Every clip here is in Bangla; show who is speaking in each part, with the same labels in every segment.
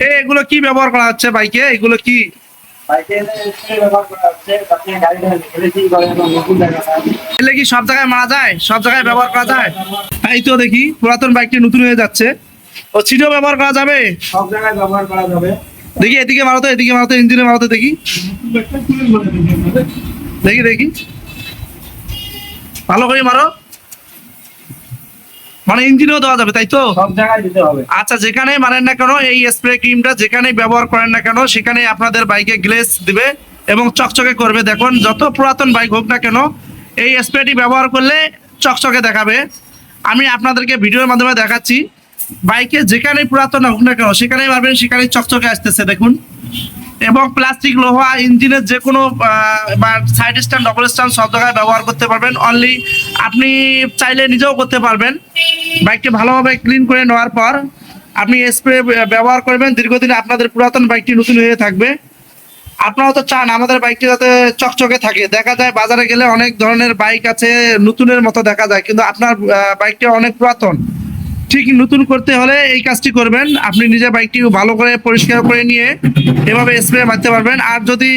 Speaker 1: এগুলো কি ব্যবহার করা হচ্ছে বাইকে? এগুলো কি? সব জায়গায় মারা যায়? সব জায়গায় ব্যবহার করা যায়? এই তো দেখি পুরাতন বাইকটি নতুন হয়ে যাচ্ছে। ও ছিটও ব্যবহার করা যাবে?
Speaker 2: সব জায়গায় ব্যবহার করা যাবে।
Speaker 1: দেখি এদিকে মারো তো এদিকে মারো তো ইঞ্জিনে মারো তো দেখি। দেখি দেখি। ভালো করে মারো। মানে ইঞ্জিনেও দেওয়া যাবে তাই তো?
Speaker 2: সব জায়গায় দিতে হবে।
Speaker 1: আচ্ছা যেখানে মারেন না কেন এই স্প্রে ক্রিমটা যেখানে ব্যবহার করেন না কেন সেখানে আপনাদের বাইকে গ্লেস দিবে এবং চকচকে করবে। দেখুন যত পুরাতন বাইক হোক না কেন এই স্প্রেটি ব্যবহার করলে চকচকে দেখাবে। আমি আপনাদেরকে ভিডিওর মাধ্যমে দেখাচ্ছি বাইকে যেখানে পুরাতন হোক না কেন সেখানেই মারবেন সেখানেই চকচকে আসতেছে দেখুন। এবং প্লাস্টিক লোহা ইঞ্জিনের যে কোনো বা সাইড স্ট্যান্ড ডবল স্ট্যান্ড সব জায়গায় ব্যবহার করতে পারবেন। অনলি আপনি চাইলে নিজেও করতে পারবেন। বাইকটি ভালোভাবে ক্লিন করে নেওয়ার পর আপনি স্প্রে ব্যবহার করবেন। দীর্ঘদিনে আপনাদের পুরাতন বাইকটি নতুন হয়ে থাকবে। আপনারা তো চান আমাদের বাইকটি যাতে চকচকে থাকে। দেখা যায় বাজারে গেলে অনেক ধরনের বাইক আছে, নতুনের মতো দেখা যায়। কিন্তু আপনার বাইকটি অনেক পুরাতন। ঠিক নতুন করতে হলে এই কাজটি করবেন। আপনি নিজের বাইকটি ভালো করে পরিষ্কার করে নিয়ে এভাবে স্প্রে মারতে পারবেন। আর যদি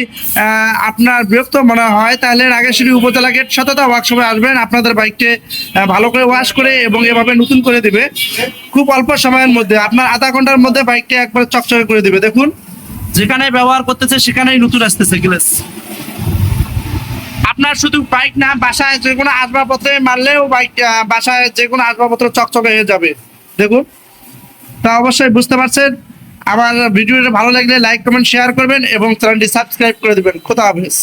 Speaker 1: আপনার বিরক্ত মনে হয়, তাহলে নাগেশ্বরী উপজেলা গেট সততা ওয়ার্কশপে আসবেন। আপনাদের বাইকটি ভালো করে ওয়াশ করে এবং এভাবে নতুন করে দিবে। খুব অল্প সময়ের মধ্যে, আপনার আধা ঘণ্টার মধ্যে বাইকটি একবার চকচকে করে দিবে। দেখুন। যেখানে ব্যবহার করতেছে, সেখানেই নতুন আসতেছে গ্লাস আপনার শুধু বাইক না, বাসায় যে কোনো আসবাবপত্রে মারলেও বাইক বাসায় যে কোনো আসবাবপত্র চকচকে হয়ে যাবে। দেখুন, তা অবশ্যই বুঝতে পারছেন। আমার ভিডিওটা ভালো লাগলে লাইক কমেন্ট শেয়ার করবেন এবং চ্যানেলটি সাবস্ক্রাইব করে দেবেন। খোদা হাফেজ।